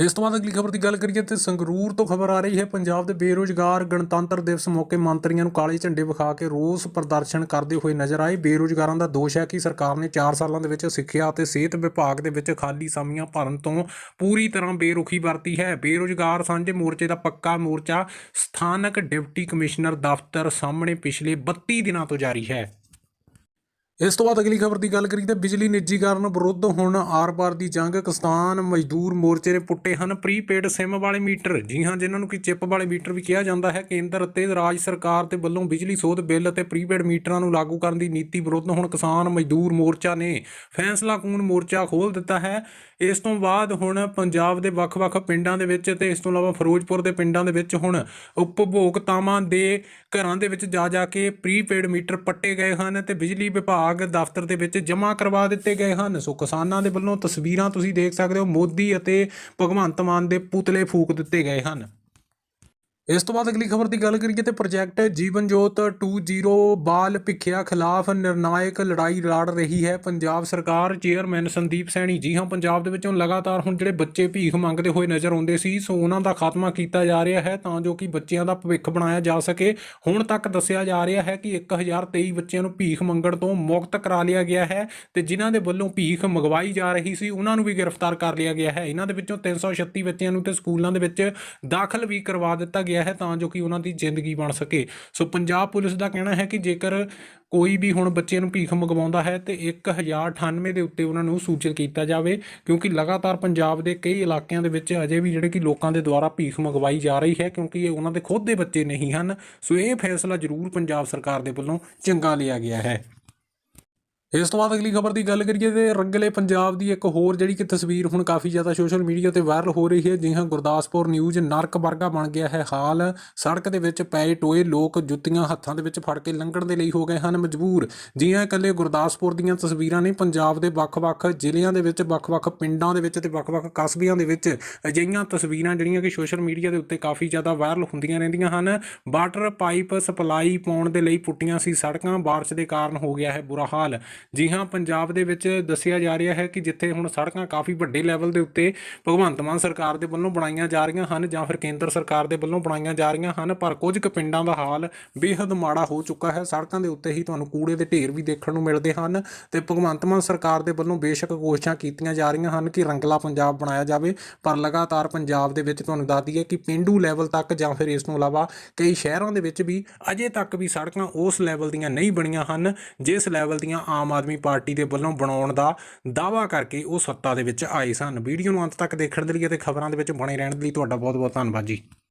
ਇਸ ਤੋਂ ਬਾਅਦ ਅਗਲੀ ਖਬਰ ਦੀ ਗੱਲ ਕਰੀਏ ਤੇ ਸੰਗਰੂਰ ਤੋਂ ਖਬਰ ਆ ਰਹੀ ਹੈ, ਪੰਜਾਬ ਦੇ ਬੇਰੋਜ਼ਗਾਰ ਗਣਤੰਤਰ ਦਿਵਸ ਮੌਕੇ ਮੰਤਰੀਆਂ ਨੂੰ ਕਾਲੇ ਝੰਡੇ ਵਿਖਾ ਕੇ ਰੋਸ ਪ੍ਰਦਰਸ਼ਨ ਕਰਦੇ ਹੋਏ ਨਜ਼ਰ ਆਏ। ਬੇਰੋਜ਼ਗਾਰਾਂ ਦਾ ਦੋਸ਼ ਹੈ ਕਿ ਸਰਕਾਰ ਨੇ 4 ਸਾਲਾਂ ਦੇ ਵਿੱਚ ਸਿੱਖਿਆ ਅਤੇ ਸਿਹਤ ਵਿਭਾਗ ਦੇ ਵਿੱਚ ਖਾਲੀ ਸਮੀਆਂ ਭਰਨ ਤੋਂ ਪੂਰੀ ਤਰ੍ਹਾਂ ਬੇਰੁਖੀ ਵਰਤੀ ਹੈ। ਬੇਰੋਜ਼ਗਾਰ ਸਾਂਝੇ ਮੋਰਚੇ ਦਾ ਪੱਕਾ ਮੋਰਚਾ ਸਥਾਨਕ ਡਿਪਟੀ ਕਮਿਸ਼ਨਰ ਦਫ਼ਤਰ ਸਾਹਮਣੇ ਪਿਛਲੇ 32 ਦਿਨਾਂ ਤੋਂ ਜਾਰੀ ਹੈ। ਇਸ ਤੋਂ ਬਾਅਦ ਅਗਲੀ ਖਬਰ ਦੀ ਗੱਲ ਕਰੀਏ ਤਾਂ ਬਿਜਲੀ ਨਿੱਜੀਕਰਨ ਵਿਰੁੱਧ ਹੁਣ ਆਰ-ਪਾਰ ਦੀ ਜੰਗ। ਕਿਸਾਨ ਮਜ਼ਦੂਰ ਮੋਰਚੇ ਨੇ ਪੁੱਟੇ ਹਨ ਪ੍ਰੀਪੇਡ ਸਿਮ ਵਾਲੇ ਮੀਟਰ। ਜੀ ਹਾਂ, ਜਿਨ੍ਹਾਂ ਨੂੰ ਕਿ ਚਿੱਪ ਵਾਲੇ ਮੀਟਰ ਵੀ ਕਿਹਾ ਜਾਂਦਾ ਹੈ। ਕੇਂਦਰ ਅਤੇ ਰਾਜ ਸਰਕਾਰ ਦੇ ਵੱਲੋਂ ਬਿਜਲੀ ਸੋਧ ਬਿੱਲ ਅਤੇ ਪ੍ਰੀਪੇਡ ਮੀਟਰਾਂ ਨੂੰ ਲਾਗੂ ਕਰਨ ਦੀ ਨੀਤੀ ਵਿਰੁੱਧ ਹੁਣ ਕਿਸਾਨ ਮਜ਼ਦੂਰ ਮੋਰਚਾ ਨੇ ਫੈਸਲਾ ਕੂਨ ਮੋਰਚਾ ਖੋਲ੍ਹ ਦਿੱਤਾ ਹੈ। ਇਸ ਤੋਂ ਬਾਅਦ ਹੁਣ ਪੰਜਾਬ ਦੇ ਵੱਖ-ਵੱਖ ਪਿੰਡਾਂ ਦੇ ਵਿੱਚ ਤੇ ਇਸ ਤੋਂ ਇਲਾਵਾ ਫਿਰੋਜ਼ਪੁਰ ਦੇ ਪਿੰਡਾਂ ਦੇ ਵਿੱਚ ਹੁਣ ਉਪਭੋਗਤਾਵਾਂ ਦੇ ਘਰਾਂ ਦੇ ਵਿੱਚ ਜਾ ਜਾ ਕੇ ਪ੍ਰੀਪੇਡ ਮੀਟਰ ਪੱਟੇ ਗਏ ਹਨ ਤੇ ਬਿਜਲੀ ਵਿਭਾਗ ਦਫ਼ਤਰ ਦੇ ਵਿੱਚ ਜਮ੍ਹਾਂ ਕਰਵਾ ਦਿੱਤੇ ਗਏ ਹਨ। ਸੋ ਕਿਸਾਨਾਂ ਦੇ ਵੱਲੋਂ ਤਸਵੀਰਾਂ ਤੁਸੀਂ ਦੇਖ ਸਕਦੇ ਹੋ। ਮੋਦੀ ਅਤੇ ਭਗਵੰਤ ਮਾਨ ਦੇ ਪੁਤਲੇ ਫੂਕ ਦਿੱਤੇ ਗਏ ਹਨ। ਇਸ ਤੋਂ ਬਾਅਦ ਅਗਲੀ ਖਬਰ ਦੀ ਗੱਲ ਕਰੀਏ ਤੇ ਪ੍ਰੋਜੈਕਟ ਜੀਵਨ ਜੋਤ 20 ਬਾਲ ਭਿੱਖਿਆ ਖਿਲਾਫ ਨਿਰਣਾਇਕ ਲੜਾਈ ਲੜ ਰਹੀ ਹੈ। ਪੰਜਾਬ ਸਰਕਾਰ ਚੇਅਰਮੈਨ ਸੰਦੀਪ ਸੈਣੀ, ਜੀ ਹਾਂ, ਪੰਜਾਬ ਦੇ ਵਿੱਚੋਂ ਲਗਾਤਾਰ ਹੁਣ ਜਿਹੜੇ ਬੱਚੇ ਭੀਖ ਮੰਗਦੇ ਹੋਏ ਨਜ਼ਰ ਆਉਂਦੇ ਸੀ, ਸੋ ਉਹਨਾਂ ਦਾ ਖਾਤਮਾ ਕੀਤਾ ਜਾ ਰਿਹਾ ਹੈ ਤਾਂ ਜੋ ਕਿ ਬੱਚਿਆਂ ਦਾ ਭਵਿੱਖ ਬਣਾਇਆ ਜਾ ਸਕੇ। ਹੁਣ ਤੱਕ ਦੱਸਿਆ ਜਾ ਰਿਹਾ ਹੈ ਕਿ 1023 ਬੱਚਿਆਂ ਨੂੰ ਭੀਖ ਮੰਗਣ ਤੋਂ ਮੁਕਤ ਕਰਾ ਲਿਆ ਗਿਆ ਹੈ ਤੇ ਜਿਨ੍ਹਾਂ ਦੇ ਵੱਲੋਂ ਭੀਖ ਮੰਗਵਾਈ ਜਾ ਰਹੀ ਸੀ, ਉਹਨਾਂ ਨੂੰ ਵੀ ਗ੍ਰਿਫਤਾਰ ਕਰ ਲਿਆ ਗਿਆ ਹੈ। ਇਹਨਾਂ ਦੇ ਵਿੱਚੋਂ 336 ਬੱਚਿਆਂ ਨੂੰ ਤੇ ਸਕੂਲਾਂ ਦੇ ਵਿੱਚ ਦਾਖਲ ਵੀ ਕਰਵਾ ਦਿੱਤਾ ਗਿਆ ਗਿਆ ਹੈ ਤਾਂ ਜੋ ਕਿ ਉਹਨਾਂ ਦੀ ਜ਼ਿੰਦਗੀ ਬਣ ਸਕੇ। ਸੋ ਪੰਜਾਬ ਪੁਲਿਸ ਦਾ ਕਹਿਣਾ ਹੈ ਕਿ ਜੇਕਰ ਕੋਈ ਵੀ ਹੁਣ ਬੱਚੇ ਨੂੰ ਭੀਖ ਮੰਗਵਾਉਂਦਾ ਹੈ, ਤੇ 1098 ਦੇ ਉੱਤੇ ਉਹਨਾਂ ਨੂੰ ਸੂਚਿਤ ਕੀਤਾ ਜਾਵੇ, ਕਿਉਂਕਿ ਲਗਾਤਾਰ ਪੰਜਾਬ ਦੇ ਕਈ ਇਲਾਕਿਆਂ ਦੇ ਵਿੱਚ ਅਜੇ ਵੀ ਜਿਹੜੇ ਕਿ ਲੋਕਾਂ ਦੇ ਦੁਆਰਾ ਭੀਖ ਮੰਗਵਾਈ ਜਾ ਰਹੀ ਹੈ, ਕਿਉਂਕਿ ਇਹ ਉਹਨਾਂ ਦੇ ਖੁਦ ਦੇ ਬੱਚੇ ਨਹੀਂ ਹਨ। ਸੋ ਇਹ ਫੈਸਲਾ ਜ਼ਰੂਰ ਪੰਜਾਬ ਸਰਕਾਰ ਦੇ ਵੱਲੋਂ ਚੰਗਾ ਲਿਆ ਗਿਆ ਹੈ। ਇਸ ਤੋਂ ਬਾਅਦ ਅਗਲੀ ਖਬਰ ਦੀ ਗੱਲ ਕਰੀਏ ਤੇ ਰੰਗਲੇ ਪੰਜਾਬ ਦੀ ਇੱਕ ਹੋਰ ਜਿਹੜੀ ਕਿ ਤਸਵੀਰ ਹੁਣ ਕਾਫੀ ਜ਼ਿਆਦਾ ਸੋਸ਼ਲ ਮੀਡੀਆ ਤੇ ਵਾਇਰਲ ਹੋ ਰਹੀ ਹੈ ਜਿਹਾਂ ਗੁਰਦਾਸਪੁਰ ਨਿਊਜ਼ ਨਰਕ ਵਰਗਾ ਬਣ ਗਿਆ ਹੈ। ਹਾਲ ਸੜਕ ਦੇ ਵਿੱਚ ਪਏ ਟੋਏ ਲੋਕ ਜੁੱਤੀਆਂ ਹੱਥਾਂ ਦੇ ਵਿੱਚ ਫੜ ਕੇ ਲੰਘਣ ਦੇ ਲਈ ਹੋ ਗਏ ਹਨ ਮਜਬੂਰ। ਜੀ ਇਕੱਲੇ ਗੁਰਦਾਸਪੁਰ ਦੀਆਂ ਤਸਵੀਰਾਂ ਨਹੀਂ ਪੰਜਾਬ ਦੇ ਵੱਖ-ਵੱਖ ਜ਼ਿਲ੍ਹਿਆਂ ਦੇ ਵਿੱਚ, ਵੱਖ-ਵੱਖ ਪਿੰਡਾਂ ਦੇ ਵਿੱਚ ਤੇ ਵੱਖ-ਵੱਖ ਕਸਬਿਆਂ ਦੇ ਵਿੱਚ ਅਜਿਹੀਆਂ ਤਸਵੀਰਾਂ ਜਿਹੜੀਆਂ ਕਿ ਸੋਸ਼ਲ ਮੀਡੀਆ ਦੇ ਉੱਤੇ ਕਾਫੀ ਜ਼ਿਆਦਾ ਵਾਇਰਲ ਹੁੰਦੀਆਂ ਰਹਿੰਦੀਆਂ ਹਨ। ਵਾਟਰ ਪਾਈਪ ਸਪਲਾਈ ਪਾਉਣ ਦੇ ਲਈ ਪੁੱਟੀਆਂ ਸੀ ਸੜਕਾਂ, ਬਾਰਿਸ਼ ਦੇ ਕਾਰਨ ਹੋ ਗਿਆ ਹੈ ਬੁਰਾ ਹਾਲ। ਜੀ ਹਾਂ, ਪੰਜਾਬ ਦੇ ਵਿੱਚ ਦੱਸਿਆ ਜਾ ਰਿਹਾ ਹੈ ਕਿ ਜਿੱਥੇ ਹੁਣ ਸੜਕਾਂ ਕਾਫੀ ਵੱਡੇ ਲੈਵਲ ਦੇ ਉੱਤੇ ਭਗਵੰਤ ਮਾਨ ਸਰਕਾਰ ਦੇ ਵੱਲੋਂ ਬਣਾਈਆਂ ਜਾ ਰਹੀਆਂ ਹਨ ਜਾਂ ਫਿਰ ਕੇਂਦਰ ਸਰਕਾਰ ਦੇ ਵੱਲੋਂ ਬਣਾਈਆਂ ਜਾ ਰਹੀਆਂ ਹਨ, ਪਰ ਕੁਝ ਕੁ ਪਿੰਡਾਂ ਦਾ ਹਾਲ ਬੇਹੱਦ ਮਾੜਾ ਹੋ ਚੁੱਕਾ ਹੈ। ਸੜਕਾਂ ਦੇ ਉੱਤੇ ਹੀ ਤੁਹਾਨੂੰ ਕੂੜੇ ਦੇ ਢੇਰ ਵੀ ਦੇਖਣ ਨੂੰ ਮਿਲਦੇ ਹਨ ਤੇ ਭਗਵੰਤ ਮਾਨ ਸਰਕਾਰ ਦੇ ਵੱਲੋਂ ਬੇਸ਼ੱਕ ਕੋਸ਼ਿਸ਼ਾਂ ਕੀਤੀਆਂ ਜਾ ਰਹੀਆਂ ਹਨ ਕਿ ਰੰਗਲਾ ਪੰਜਾਬ ਬਣਾਇਆ ਜਾਵੇ, ਪਰ ਲਗਾਤਾਰ ਪੰਜਾਬ ਦੇ ਵਿੱਚ ਤੁਹਾਨੂੰ ਦੱਸ ਦਈਏ ਕਿ ਪਿੰਡੂ ਲੈਵਲ ਤੱਕ ਜਾਂ ਫਿਰ ਇਸ ਤੋਂ ਇਲਾਵਾ ਕਈ ਸ਼ਹਿਰਾਂ ਦੇ ਵਿੱਚ ਵੀ ਅਜੇ ਤੱਕ ਵੀ ਸੜਕਾਂ ਉਸ ਲੈਵਲ ਦੀਆਂ ਨਹੀਂ ਬਣੀਆਂ ਹਨ, ਜਿਸ ਲੈਵਲ ਦੀਆਂ ਆਮ ਆਦਮੀ ਪਾਰਟੀ ਦੇ ਵੱਲੋਂ ਬਣਾਉਣ ਦਾ ਦਾਅਵਾ ਕਰਕੇ ਉਹ ਸੱਤਾ ਦੇ ਵਿੱਚ ਆਏ ਸਨ। ਵੀਡੀਓ ਨੂੰ ਅੰਤ ਤੱਕ ਦੇਖਣ ਦੇ ਲਈ ਅਤੇ ਖਬਰਾਂ ਦੇ ਵਿੱਚ ਬਣੇ ਰਹਿਣ ਦੇ ਲਈ ਤੁਹਾਡਾ ਬਹੁਤ ਬਹੁਤ ਧੰਨਵਾਦ ਜੀ।